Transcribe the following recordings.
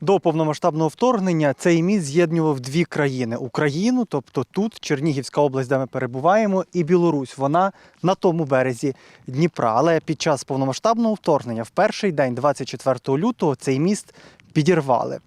До повномасштабного вторгнення цей міст з'єднував дві країни: Україну, тобто тут Чернігівська область, де ми перебуваємо, і Білорусь. Вона на тому березі Дніпра. Але під час повномасштабного вторгнення, в перший день, 24 лютого, цей міст підірвали.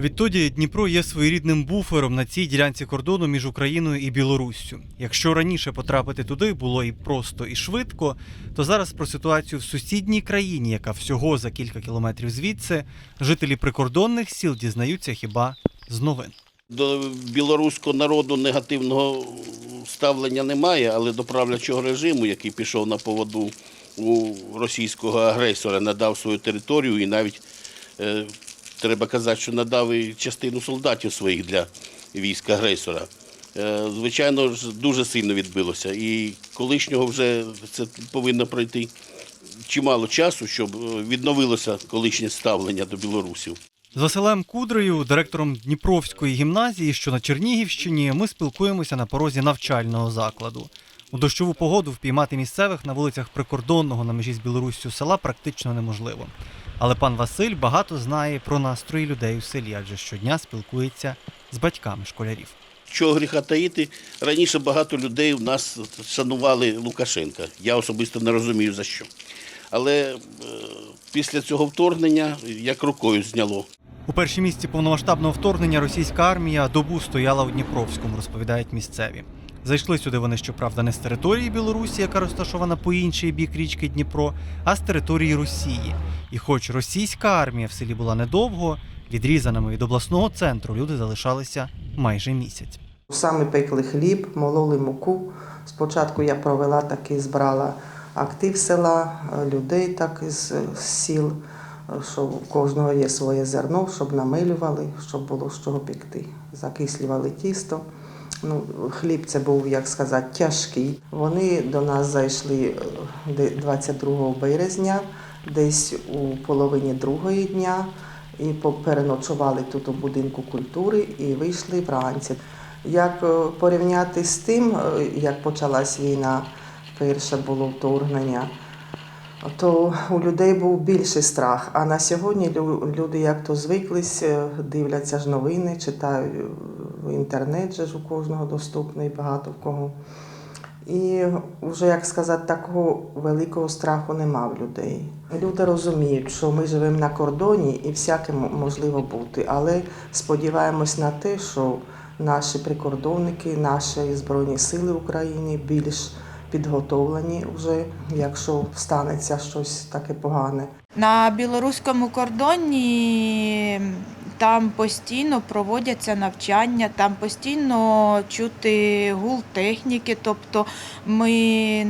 Відтоді Дніпро є своєрідним буфером на цій ділянці кордону між Україною і Білоруссю. Якщо раніше потрапити туди було і просто, і швидко, то зараз про ситуацію в сусідній країні, яка всього за кілька кілометрів звідси, жителі прикордонних сіл дізнаються хіба з новин. До білоруського народу негативного ставлення немає, але до правлячого режиму, який пішов на поводу у російського агресора, надав свою територію і навіть е, треба казати, що надав і частину солдатів своїх для військ агресора. Е, звичайно дуже сильно відбилося. І колишнього вже це повинно пройти чимало часу, щоб е, відновилося колишнє ставлення до білорусів. З Василем Кудрею, директором Дніпровської гімназії, що на Чернігівщині, ми спілкуємося на порозі навчального закладу. У дощову погоду впіймати місцевих на вулицях прикордонного на межі з Білоруссю села практично неможливо. Але пан Василь багато знає про настрої людей у селі, адже щодня спілкується з батьками школярів. Чого гріха таїти, раніше багато людей у нас шанували Лукашенка. Я особисто не розумію за що. Але е, після цього вторгнення як рукою зняло. У першій місці повномасштабного вторгнення російська армія добу стояла у Дніпровському, розповідають місцеві. Зайшли сюди вони, щоправда, не з території Білорусі, яка розташована по інший бік річки Дніпро, а з території Росії. І хоч російська армія в селі була недовго, відрізаними від обласного центру люди залишалися майже місяць. Саме пекли хліб, мололи муку. Спочатку я провела таки, збрала актив села, людей так із сіл, що у кожного є своє зерно, щоб намилювали, щоб було з чого пекти. Закислювали тісто. Ну, хліб це був, як сказати, тяжкий. Вони до нас зайшли е, 22 березня, десь у половині другої дня, і переночували тут у будинку культури і вийшли вранці. Як е, порівняти з тим, е, як почалась війна, перше було вторгнення, то у людей був більший страх. А на сьогодні люди як то звиклись, е, дивляться ж новини, читають е, інтернет, же ж у кожного доступний, багато в кого. І вже, як сказати, такого великого страху нема в людей. Люди розуміють, що ми живемо на кордоні і всяке можливо бути, але сподіваємось на те, що наші прикордонники, наші Збройні сили України більш підготовлені вже, якщо станеться щось таке погане. На білоруському кордоні там постійно проводяться навчання, там постійно чути гул техніки, тобто ми,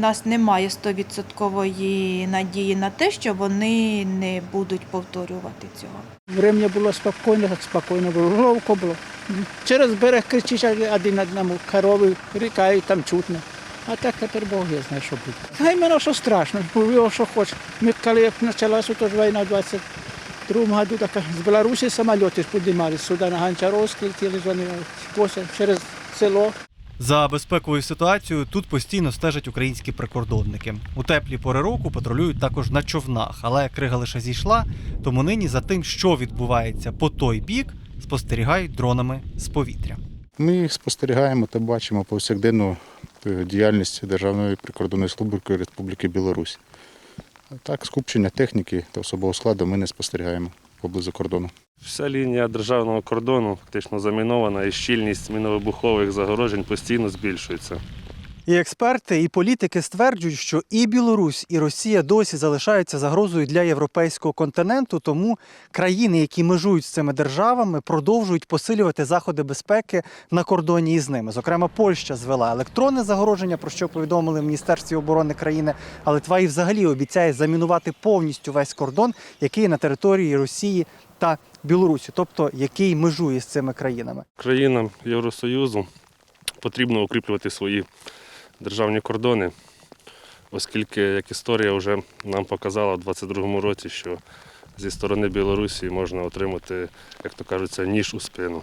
нас немає стовідсоткової надії на те, що вони не будуть повторювати цього. Врем'я було спокійно, так спокійно було, ловко було. Через берег кричиш один одному, корови рікають, там чутно. А так тепер Бог я знає, що буде. Хай мене що страшно, що хоче. Ми коли почалася війна в 22 году, так з Білорусі самоліти піднімали сюди на Гончаровськ, летіли вони через село. За безпековою ситуацією тут постійно стежать українські прикордонники. У теплі пори року патрулюють також на човнах, але крига лише зійшла, тому нині за тим, що відбувається по той бік, спостерігають дронами з повітря. Ми спостерігаємо та бачимо повсякденну е, діяльність Державної прикордонної служби Республіки Білорусь. Так, скупчення техніки та особового складу ми не спостерігаємо поблизу кордону. Вся лінія державного кордону фактично замінована і щільність міновибухових загорожень постійно збільшується. І експерти, і політики стверджують, що і Білорусь, і Росія досі залишаються загрозою для європейського континенту. Тому країни, які межують з цими державами, продовжують посилювати заходи безпеки на кордоні із ними. Зокрема, Польща звела електронне загороження, про що повідомили в Міністерстві оборони країни. А Литва і взагалі обіцяє замінувати повністю весь кордон, який на території Росії та Білорусі, тобто який межує з цими країнами. Країнам Євросоюзу потрібно укріплювати свої державні кордони, оскільки як історія вже нам показала в 22-му році, що зі сторони Білорусі можна отримати, як то кажуться, ніж у спину.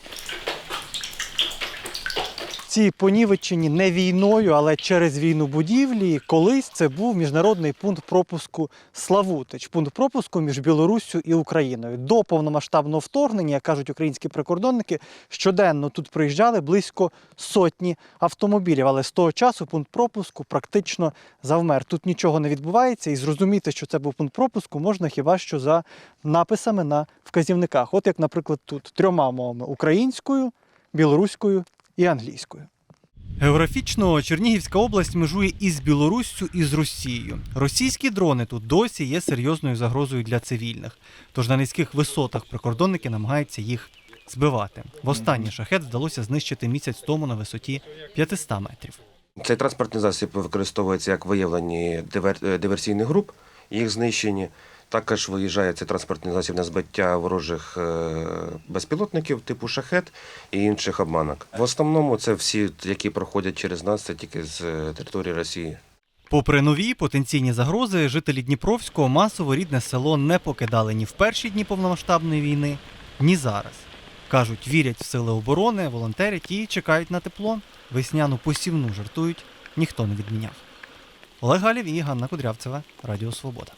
Ці понівечені не війною, але через війну будівлі. Колись це був міжнародний пункт пропуску Славутич, пункт пропуску між Білоруссю і Україною. До повномасштабного вторгнення, як кажуть українські прикордонники, щоденно тут приїжджали близько сотні автомобілів. Але з того часу пункт пропуску практично завмер. Тут нічого не відбувається, і зрозуміти, що це був пункт пропуску, можна хіба що за написами на вказівниках. От як, наприклад, тут трьома мовами українською, білоруською і англійською. Географічно Чернігівська область межує із Білоруссю і з Росією. Російські дрони тут досі є серйозною загрозою для цивільних. Тож на низьких висотах прикордонники намагаються їх збивати. Востаннє шахет вдалося знищити місяць тому на висоті 500 метрів. Цей транспортний засіб використовується як виявлені дивер... е, диверсійних груп, їх знищені. Також виїжджає цей транспортний засіб на збиття ворожих е, безпілотників типу шахет і інших обманок. В основному це всі, які проходять через нас, це тільки з е, території Росії. Попри нові потенційні загрози, жителі Дніпровського масово рідне село не покидали ні в перші дні повномасштабної війни, ні зараз. Кажуть, вірять в сили оборони, волонтерять і чекають на тепло. Весняну посівну жартують, ніхто не відміняв. Олег Галів і Ганна Кудрявцева, Радіо Свобода.